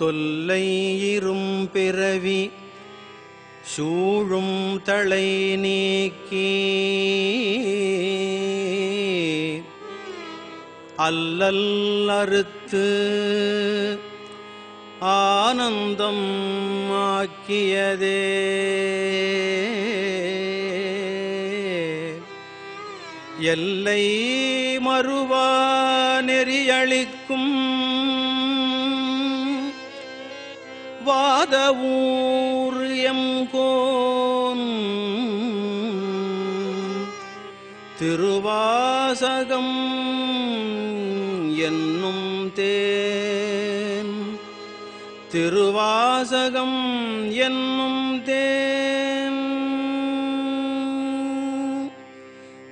தொல்லை இரும் பிறவி சூழும் தளை நீக்கி. அல்லல் அறுத்து ஆனந்தம் ஆக்கியதே. எல்லை மறுவா நெறியளிக்கும் வாதவூர் எம்கோன் திருவாசகம் என்னும் தேன். திருவாசகம் என்னும் தேன்.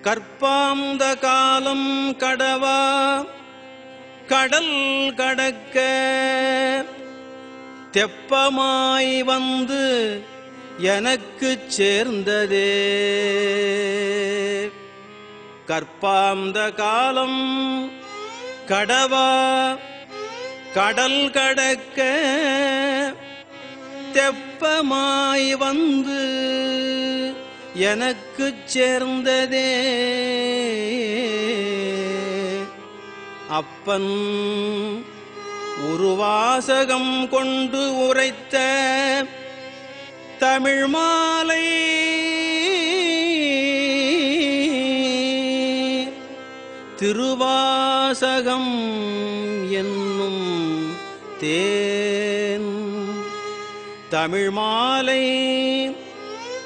கற்பாந்த காலம் கடவா. கடல் கடக்க தெப்பமாய் வந்து எனக்கு சேர்ந்ததே. கற்பாந்த காலம் கடவா கடல் கடக்க தெப்பமாய் வந்து எனக்கு சேர்ந்ததே. அப்பன் உருவாசகம் கொண்டு உரைத்த தமிழ் மாலை. திருவாசகம் என்னும் தேன். தமிழ் மாலை.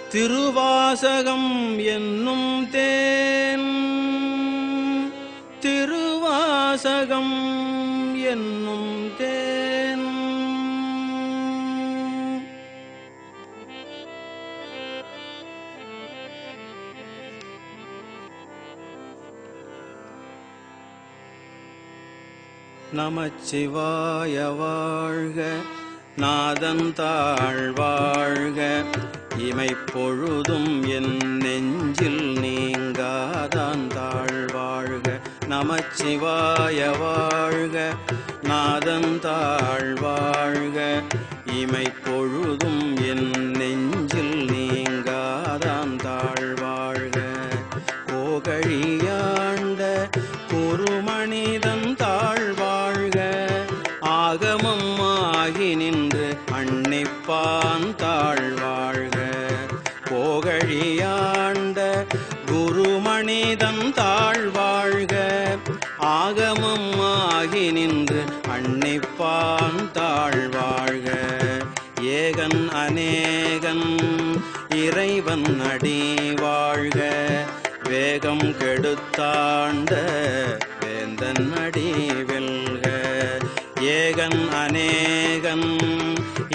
திருவாசகம் என்னும் தேன். திருவாசகம் என்னும் நமச்சிவாய வாழ்க. நாதன் தாழ் வாழ்க. இமைப்பொழுதும் என் நெஞ்சில் நீங்காதான் தாழ் வாழ்க. நமச்சிவாய வாழ்க. நாதன் தாழ் வாழ்க. இமைப்பொழுதும் என் அன்னிப்பான் தாழ்வாழ்க போகழியாண்ட குருமணிதம் தாழ்வாழ்க ஆகமம் ஆகி நின்று அன்னைப்பான் தாழ்வாழ்க ஏகன் அநேகன் இறைவன் அடி வாழ்க. வேகம் கெடுத்தாண்ட வேந்தன் அடி வெல்க. ஏகன் அநேகன்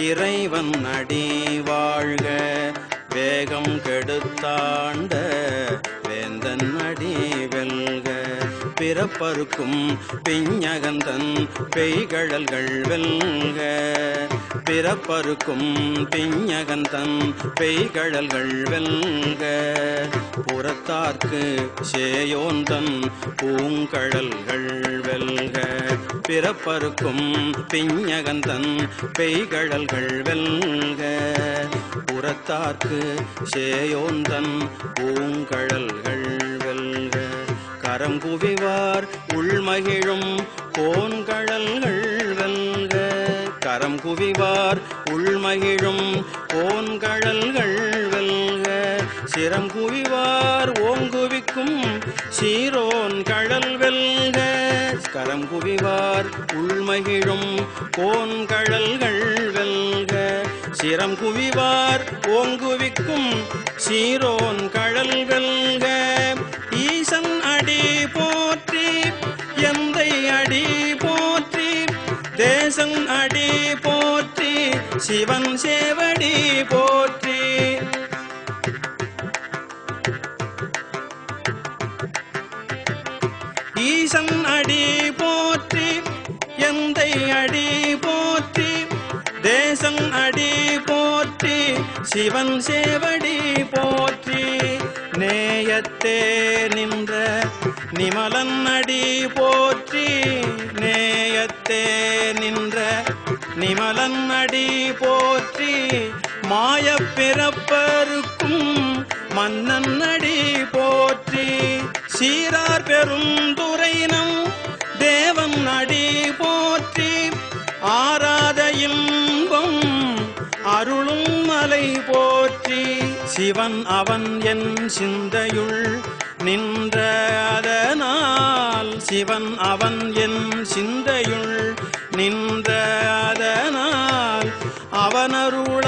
இறைவன் அடி வாழ்க. வேகம் கெடுத்தாண்ட வேந்தன் அடி வெல்க. பிறப்பருக்கும் பிஞ்சகந்தன் பெய்கழல்கள் வெல்க. பிறப்பருக்கும் பிஞ்சகந்தன் பெய்கழல்கள் வெல்க. புறத்தார்க்கு சேயோந்தன் பூங்கழல்கள் வெல்க. பிறப்பருக்கும் பிஞ்சகந்தன் பெய்கழல்கள் வெல்க. புறத்தார்க்கு சேயோந்தன் பூங்கழல்கள் வெல்க. கரம் குவிவார் உள்மகிழும் கோன்கழல்கள் வெல்க. கரம் குவிவார் உள்மகிழும் கோன்கழல்கள் வெல்க. சிரம் குவிவார் ஓங்குவிக்கும் சீரோன் கழல் வெல்க. கரம் குவிவார் உள்மகிழும் கோன்கழல்கள் வெல்க. சிரம் குவிவார் ஓங்குவிக்கும் சீரோன் கழல் வெல்க. ஈசன் அடி போற்றி எந்தை அடி போற்றி. தேசன் அடி போற்றி சிவன் சேவடி போற்றி. தேசன் அடி போற்றி சிவன் சேவடி போற்றி. நேயத்தே நின்ற நிமலன் அடி போற்றி நேயத்தே நின்ற நிமலன் அடி போற்றி. மாய பிறப்பருக்கும் மன்னன் அடி போற்றி. சீரார் பெரும் பெருந்துரைனம் தேவன் அடி போற்றி. ஆராதையும் அருளும் மலை போற்றி சிவன் அவன் என் சிந்தையுள் நின்ற அதனால் சிவன் அவன் என் சிந்தையுள் நின்ற அதனால் அவனருள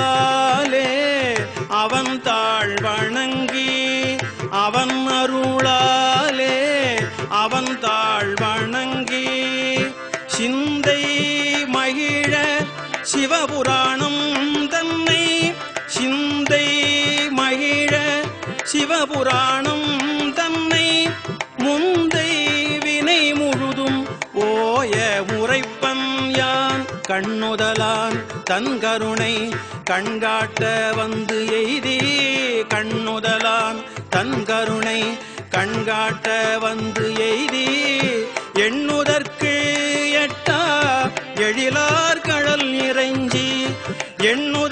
புராணம் தன்னை முந்தை வினை முழுதும் ஓய முறைப்பன் யான்? கண்ணுதலான் தன் கருணை கண்காட்ட வந்து எய்தி. கண்ணுதலான் தன் கருணை கண்காட்ட வந்து எய்தி. எண்ணுதற்கு எட்டா எழிலார் கடல் நிறைஞ்சி எண்ணு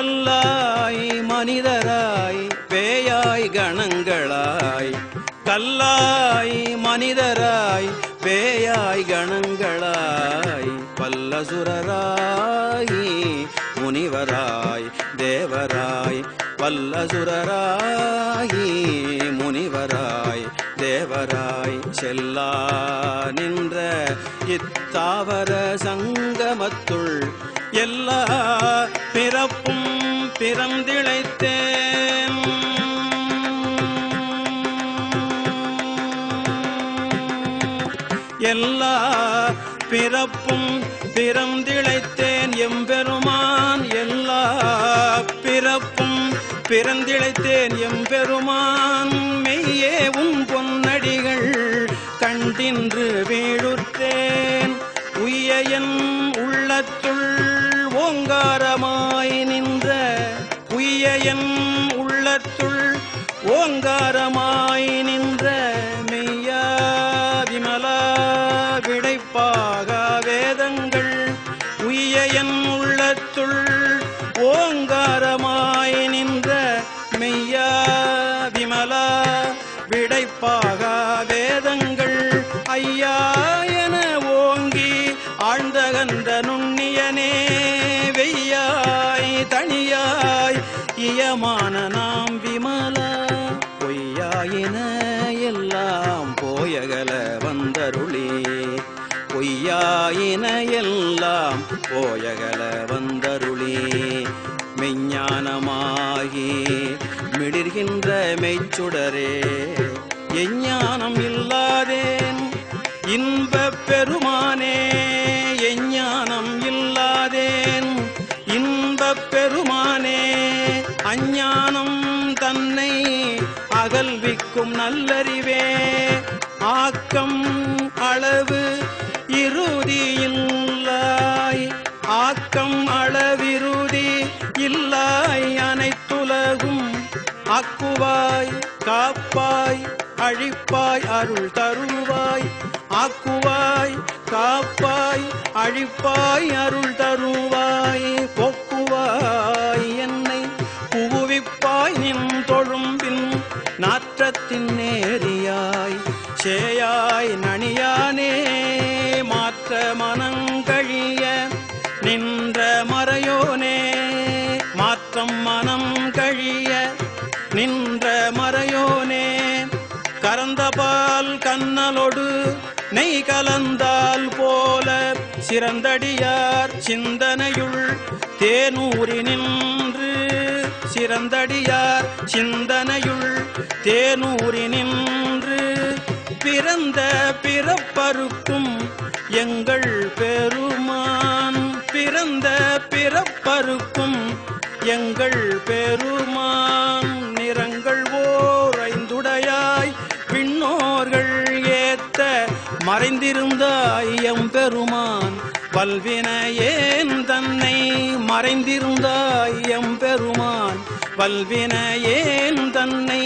கல்லாய் மனிதராய் பேயாய் கணங்களாய். கல்லாய் மனிதராய் பேயாய் கணங்களாய். பல்லசுரராய் முனிவராய் தேவராய். பல்லசுரராய் முனிவராய் தேவராய். செல்லா நின்ற இத்தாவர சங்கமத்துள் எல்லா பிறப்பும் பிறந்திழைத்தேன். எல்லா பிறப்பும் பிறந்திழைத்தேன் எம்பெருமான். எல்லா பிறப்பும் பிறந்திழைத்தேன் எம்பெருமான். மெய்யே உன் பொன்னடிகள் கண்டின்று வீழுத்தேன் உய்ய என் ஓங்காரமாய் நின்ற உய்ய என் உள்ளத்துள் ஓங்காரமாய் நின்ற மெய்யா விமலா விடைப்பாக வேதங்கள் உய்ய என் உள்ளத்துள் ஓங்காரமாய் நின்ற மெய்யா விமலா விடைப்பாக வேதங்கள் ஐயா என ஓங்கி ஆழ்ந்தகன்ற நுண்ணியனே பிரியமான நாம் விமலா பொய்யாயின எல்லாம் போயகல வந்தருளி. பொய்யாயின எல்லாம் போயகல வந்தருளி. மெஞ்ஞானமாகி மிளிர்கின்ற மெய்ச்சுடரே எஞ்ஞானம் இல்லாதேன் இன்ப பெருமானே ஆக்கும் நல்லறிவே. ஆக்கம் அளவு இறுதியில்லாய் ஆக்கம் அளவிருதி இல்லாய் அனைத்துலகும். ஆக்குவாய் காப்பாய் அழிப்பாய் அருள் தருவாய். ஆக்குவாய் காப்பாய் அழிப்பாய் அருள் தருவாய். நாற்றத்தின் நேரியாய் சேயாய் நனியானே மாற்ற மனங்கழிய நின்ற மறையோனே மாற்றம் மனம் கழிய நின்ற மறையோனே கரந்தபால் கண்ணலொடு நெய் கலந்தால் போல சிறந்தடியார் சிந்தனையுள் தேனூரி நின்று சிறந்தடியார் சிந்தனையுள் தேனூரி நின்று பிறந்த பிறப்பருக்கும் எங்கள் பெருமான். பிறந்த பிறப்பருக்கும் எங்கள் பெருமான். நிறங்கள் ஓரைந்துடையாய் பின்னோர்கள் ஏத்த மறைந்திருந்தாய் எம்பெருமான். பல்வினையேன் தன்னை மறைந்திருந்தாய் பல்வினையேன் தன்னை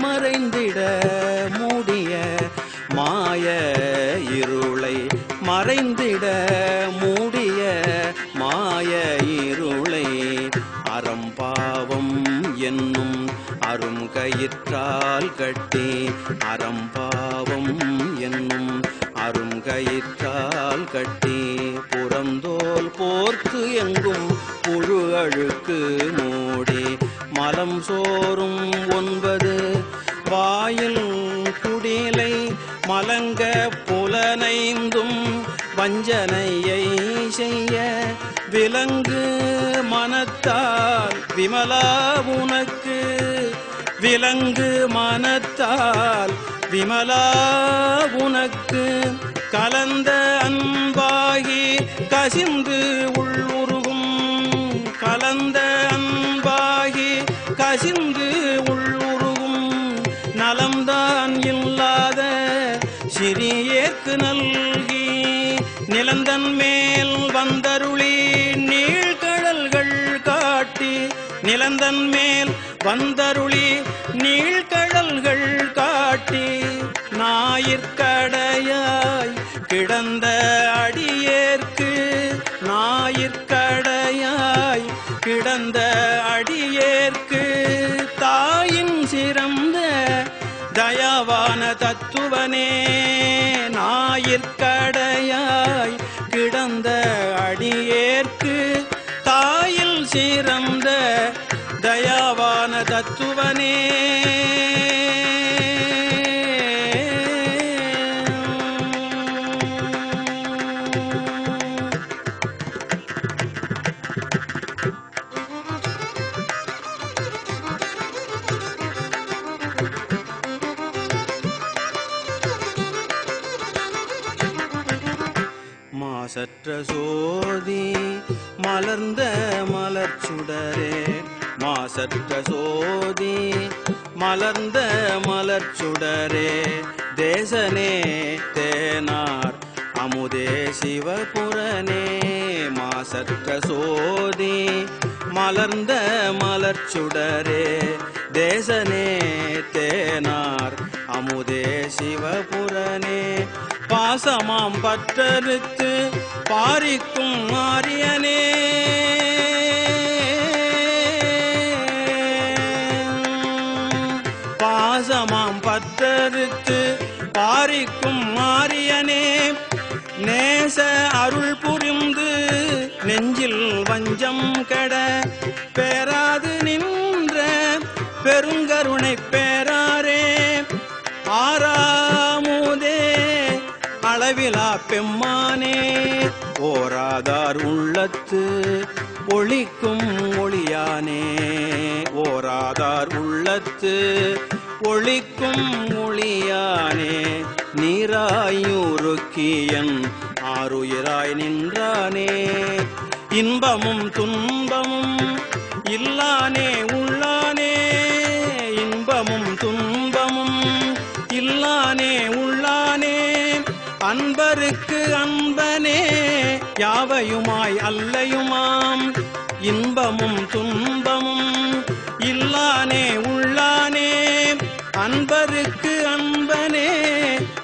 மறைந்திட மூடிய மாய இருளை மறைந்திட மூடிய மாய இருளை அறம்பாவம் என்னும் அரும் கயிற்றால் கட்டி அறம்பாவம் என்னும் அரும் கயிற்றால் கட்டி புறந்தோல் போர்த்து எங்கும் புழு அழுக்கு மூடி காலம் சோறும் ஒன்பது. வாயில் குடிலை மலங்க புலனைந்தும் வஞ்சனையை செய்ய விலங்கு மனத்தால் விமலா உனக்கு. விலங்கு மனத்தால் விமலா உனக்கு. கலந்த அன்பாகி கசிந்து நிலந்தன் மேல் வந்தருளி நீழ்கடல்கள் காட்டி ஞாயிற்கடையாய் கிடந்த அடியேற்கு ஞாயிற்கடையாய் கிடந்த அடியேற்கு தாயின் சிறந்த தயவான தத்துவனே ஞாயிற்கடையாய் கிடந்த அடியேற்கு தாயில் சிறந்த தயாவான தத்துவனே மாசற்ற சோதி மலர்ந்த மலர்ச்சுடரே. மாசற்ற சோதி மலர்ந்த மலர்ச்சுடரே தேசனே தேனார் அமுதே சிவபுரனே. மாசற்ற சோதி மலர்ந்த மலர்ச்சுடரே தேசனே தேனார் அமுதே சிவபுரனே. பாசமாம் பற்றறுத்து பாரிக்கும் ஆரியனே. பாசமாம் பத்தறுத்து பாரிக்கும் மாரியனே நேச அருள் புரிந்து நெஞ்சில் வஞ்சம் கெட பேராது நின்ற பெருங்கருணை பேராரே. ஆறாமுதே அளவிலா பெம்மானே. ஓராதார் உள்ளத்து ஒளிக்கும் ஒளியானே. ஓராதார் உள்ளத்து பொழிக்கும் மொழியானே நீராயுருக்கியன் ஆறுயிராய் நின்றானே. இன்பமும் துன்பமும் இல்லானே உள்ளானே. இன்பமும் துன்பமும் இல்லானே உள்ளானே. அன்பருக்கு அன்பனே யாவையுமாய் அல்லையுமாம். இன்பமும் துன்பம் அன்பருக்கு அன்பனே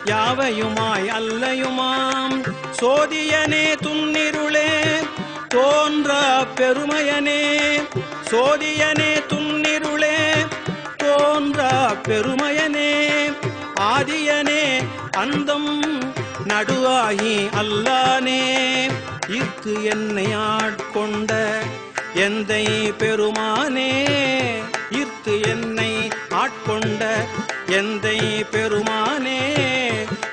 யாவையுமாய் அல்லையுமாம்? சோதியனே துன்னிருளே தோன்ற பெருமையனே. சோதியனே துன்னிருளே தோன்ற பெருமையனே. ஆதியனே அந்தம் நடுவாகி அல்லானே. இக்கு என்னை ஆட்கொண்ட எந்தை பெருமானே. இர்த்து என்னை ஆட்கொண்ட எந்தை பெருமானே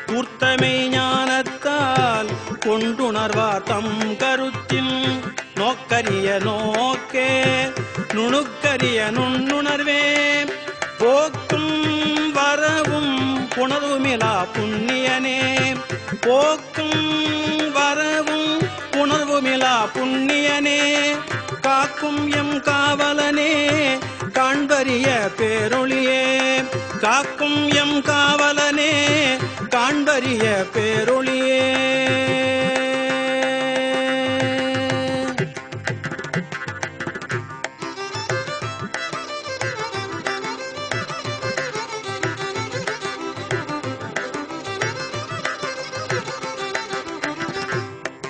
உர்த்தமை ஞானத்தால் கொண்டுணர்வார் தம் கருத்தில். நோக்கரிய நோக்கே நுணுக்கரிய நுண்ணுணர்வே போக்கும் வரவும் புணர்வுமிலா புண்ணியனே. போக்கும் வரவும் புணர்வுமிலா புண்ணியனே காக்கும் எம் காவலனே அரிய பேரொளியே காக்கும் எம் காவலனே காண்பரிய பேரொளியே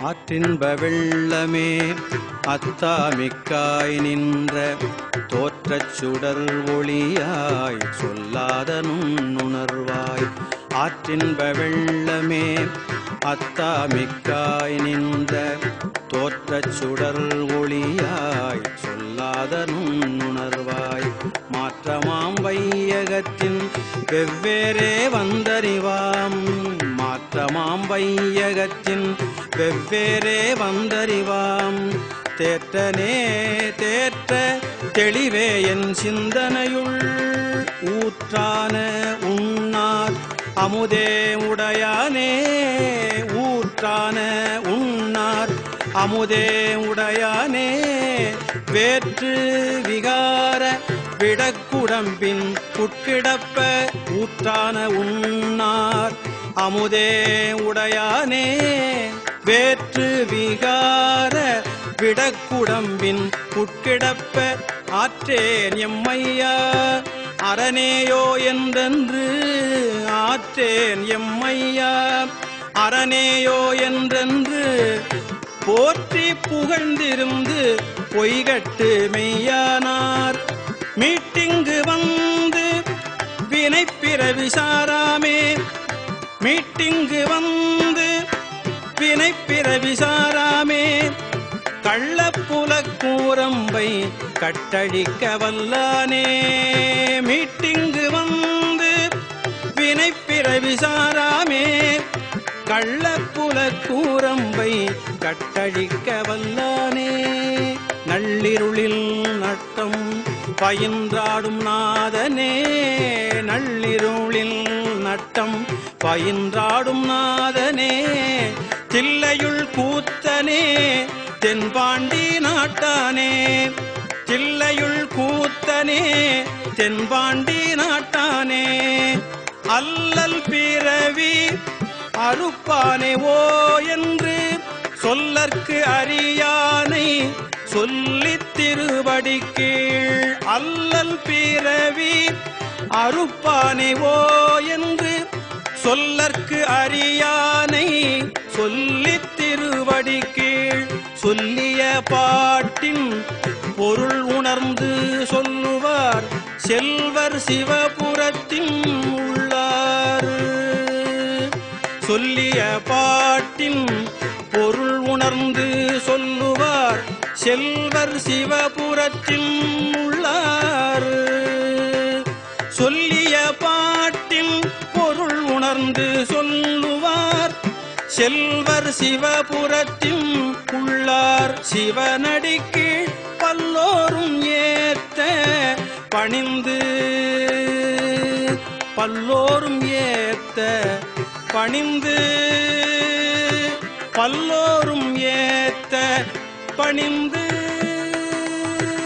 ஆற்றின்ப வெள்ளமே அத்தாமிக்காய் நின்ற தோற்றச் சுடர் ஒளியாய் சொல்லாத நுண்ணுணர்வாய். ஆற்றின்ப வெள்ளமே அத்தாமிக்காய் நின்ற தோற்றச் சுடர் ஒளியாய் சொல்லாத நுண்ணுணர்வாய். மாற்றமாம் வையகத்தின் வெவ்வேறே வந்தறிவாம். மாற்றமாம் வையகத்தின் வெவ்வேறே வந்தறிவாம். தேற்றனே தேற்ற தெளிவே என் சிந்தனையுள். ஊற்றான உண்ணார் அமுதே உடையானே. ஊற்றான உண்ணார் அமுதே உடையானே. வேற்று விகார விடக்குடம்பின் உட்கிடப்ப ஊற்றான உண்ணார் அமுதே உடையானே. வேற்று விகார விடக்குடம்பின் உட்கிடப்ப ஆற்றேன் எம்மையா? அரணேயோ என்றென்று ஆற்றேன் எம்மையா? அரணேயோ என்றென்று போற்றி புகழ்ந்திருந்து பொய்கட்டு மெய்யானார். மீட்டிங்கு வந்து வினைப்பிற விசாராமே மீட்டிங்கு வந்து வினைப்பிற விசாராமே பூரம்பை கட்டழிக்க வல்லானே. மீட்டிங்கு வந்து வினைப்பிற விசாராமே கள்ளப்புல கூரம்பை கட்டழிக்க வல்லானே. நள்ளிருளில் நட்டம் பயின்றாடும் நாதனே. நள்ளிருளில் நட்டம் பயின்றாடும் நாதனே. தில்லையுள் கூத்தனே. தென்பாண்டி நாட்டானே தில்லையுள் கூத்தனே தென்பாண்டி நாட்டானே. அல்லல் பிறவி அறுப்பானே ஓ என்று சொல்லற்கு அறியானை சொல்லி திருவடி கீழ் அல்லல் பிறவி அறுப்பானே ஓ என்று சொல்லற்கு அறியானை சொல்லி திருவடி கீழ் சொல்லிய பாட்டின் பொருள் உணர்ந்து சொல்லுவார். செல்வர் சிவபுரத்தின் உள்ளார் சொல்லிய பாட்டின் பொருள் உணர்ந்து சொல்லுவார். செல்வர் சிவபுரத்தின் உள்ளார் சொல்லிய பாட்டின் பொருள் உணர்ந்து சொல்லுவார். செல்வர் சிவபுரத்தின் உள்ளார் சிவனடிக்கு பல்லோரும் ஏத்த பணிந்து பல்லோரும் ஏத்த பணிந்து பல்லோரும் ஏத்த பணிந்து.